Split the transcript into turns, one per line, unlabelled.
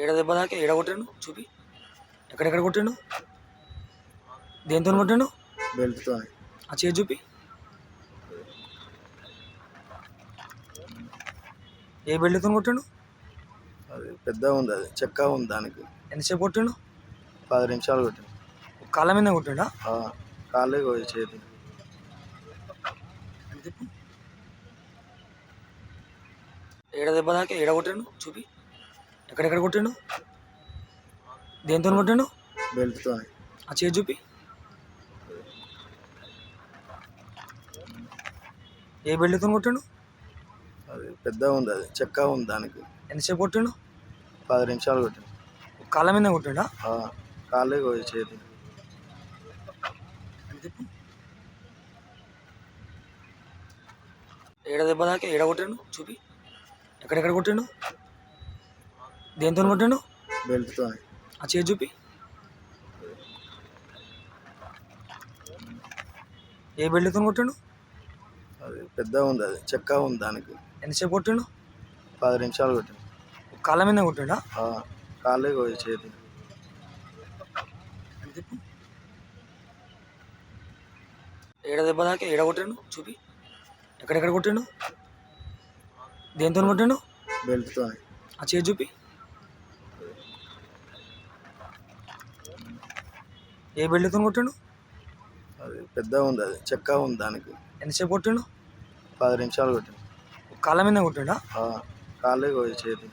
ఏడ దెబ్బ దాకా ఏడ కొట్టాడు? చూపి. ఎక్కడెక్కడ కొట్టాడు? దేంతో కొట్టాడు?
బెల్ట్తో
ఆ చేతి చూపి. ఏ బెల్ట్తో కొట్టాడు?
అది పెద్దగా ఉంది అది చెక్క ఉంది దానికి.
ఎంతసేపు కొట్టాడు?
పది నిమిషాలు కొట్టింది
కాళ్ళ మీద కొట్టాడా?
కాళ్ళే పోయి చేతి.
ఏడ దెబ్బ దాకా ఏడ కొట్టాడు? చూపి. ఎక్కడెక్కడ కొట్టాడు? దేంతో కొట్టాడు?
బెల్ట్తో
ఆ చేతి చూపి. ఏ బెల్ట్తో కొట్టాడు?
అది పెద్దగా ఉంది అది చెక్క ఉంది దానికి.
ఎంతసేపు కొట్టాడు?
పది నిమిషాలు కొట్టింది
కాళ్ళ మీద కొట్టాడా?
కాళ్ళే పోయి చేతి.
ఏడ దెబ్బ దాకా ఏడ కొట్టాడు? చూపి. ఎక్కడెక్కడ కొట్టాడు? దేంతో కొట్టాడు?
బెల్ట్తో
ఆ చేతి చూపి. ఏ బెల్ట్తో కొట్టాడు?
అది పెద్దగా ఉంది అది చెక్క ఉంది దానికి.
ఎంతసేపు కొట్టాడు?
పది నిమిషాలు కొట్టింది
కాళ్ళ మీద కొట్టాడా?
కాళ్ళే పోయి చేతి.
ఏడ దెబ్బ దాకా ఏడ కొట్టాడు? చూపి. ఎక్కడెక్కడ కొట్టాడు? దేంతో కొట్టాడు?
బెల్ట్తో
ఆ చేతి చూపి. ఏ బెల్ట్తో కొట్టాడు?
అది పెద్దగా ఉంది అది చెక్క ఉంది దానికి.
ఎంతసేపు కొట్టాడు?
పది నిమిషాలు కొట్టింది
కాళ్ళ మీద కొట్టాడా?
కాళ్ళే చేతి